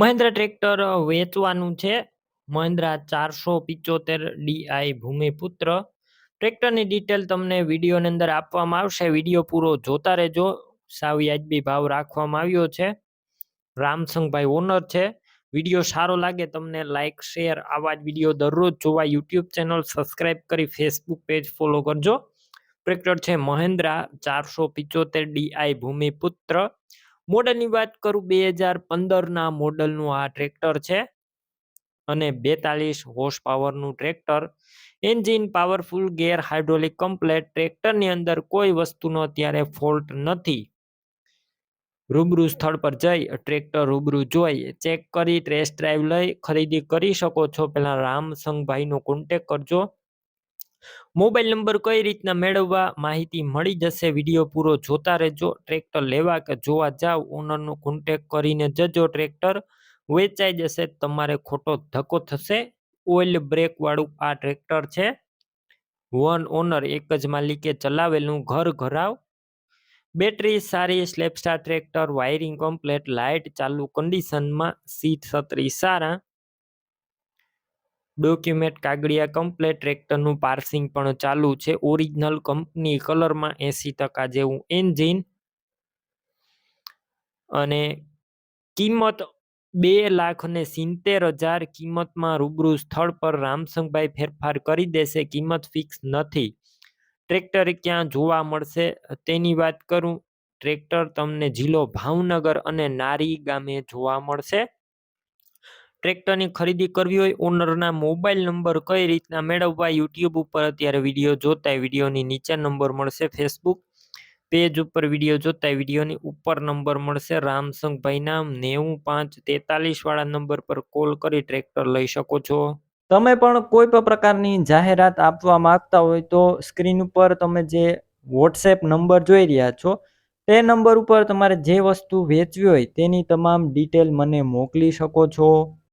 Mahindra tractor વેચવાનું છે. મહિન્દ્રા ચારસો પિચોતેર ડીઆઈ ભૂમિપુત્ર. ટ્રેક્ટરની ડિટેલ તમને વિડીયોની અંદર આપવામાં આવશે. વીડિયો પૂરો જોતા રહેજો. સાવ વ્યાજબી ભાવ રાખવામાં આવ્યો છે. રામસંગભાઈ ઓનર છે. વીડિયો સારો લાગે તમને લાઇક શેર આવા જ વીડિયો દરરોજ જોવા યુટ્યુબ ચેનલ સબસ્ક્રાઇબ કરી ફેસબુક પેજ ફોલો કરજો. ટ્રેક્ટર છે મહિન્દ્રા ચારસો પિચોતેર ડીઆઈ ભૂમિપુત્ર. મોડલની વાત કરું, બે હજાર પંદરના મોડલનું આ ટ્રેક્ટર છે. અને બેતાલીસ હોર્સ પાવરનું tractor. Engine powerful, gear hydraulic, complete. ટ્રેક્ટરની અંદર કોઈ વસ્તુનો અત્યારે ફોલ્ટ નથી. રૂબરૂ સ્થળ પર જઈ, ટ્રેક્ટર રૂબરૂ જોઈ, ચેક કરી, ટેસ્ટ ડ્રાઈવ લઈ, ખરીદી કરી શકો છો. પહેલાં રામસંગભાઈનો કોન્ટેક કરજો. મોબાઈલ નંબર કઈ રીતના મેળવવા માહિતી મળી જશે? વીડિયો પૂરો જોતા રહેજો. ટ્રેક્ટર લેવા કે જોવા જાવ? ઓનરનો કોન્ટેક કરીને જજો. ટ્રેક્ટર વેચાઈ જશે. તમારે ખોટો ધક્કો થશે. ઓઇલ બ્રેક વાળું આ ટ્રેક્ટર છે. વન ઓનર એક જ માલિકે ચલાવેલું ઘર ઘરાવ. બેટરી સારી સ્લેપસ્ટાર ટ્રેક્ટર વાયરિંગ કમ્પ્લેટ લાઇટ ચાલુ કન્ડિશનમાં સીટ છત્રી સારા. ડોક્યુમેન્ટ કાગળિયા કમ્પ્લેટ ટ્રેક્ટરનું પાર્સિંગ પણ ચાલુ છે. ઓરિજિનલ કંપની કલરમાં એંસી ટકા જેવું એન્જિન અને કિંમત બે લાખ ને સિત્તેર હજાર કિંમતમાં રૂબરૂ સ્થળ પર રામસંગભાઈ ફેરફાર કરી દેશે. કિંમત ફિક્સ નથી. ટ્રેક્ટર ક્યાં જોવા મળશે તેની વાત કરું. ટ્રેક્ટર તમને જિલ્લો ભાવનગર અને નારી ગામે જોવા મળશે. ટ્રેક્ટરની ખરીદી કરવી હોય, ઓનરના મોબાઈલ નંબર કઈ રીતના મેળવવા, યુટ્યુબ ઉપર અત્યારે વીડિયો જોતા વિડીયોની નીચે નંબર મળશે ફેસબુક પેજ ઉપર વીડિયો જોતા વિડીયોની ઉપર નંબર મળશે રામસંગભાઈ નામ નેવું પાંચ તેતાલીસ વાળા નંબર પર કોલ કરી ટ્રેક્ટર લઈ શકો છો. તમે પણ કોઈ પણ પ્રકારની જાહેરાત આપવા માંગતા હોય તો સ્ક્રીન ઉપર તમે જે વોટ્સએપ નંબર જોઈ રહ્યા છો, તે નંબર ઉપર તમારે જે વસ્તુ વેચવી હોય તેની તમામ ડિટેલ મને મોકલી શકો છો.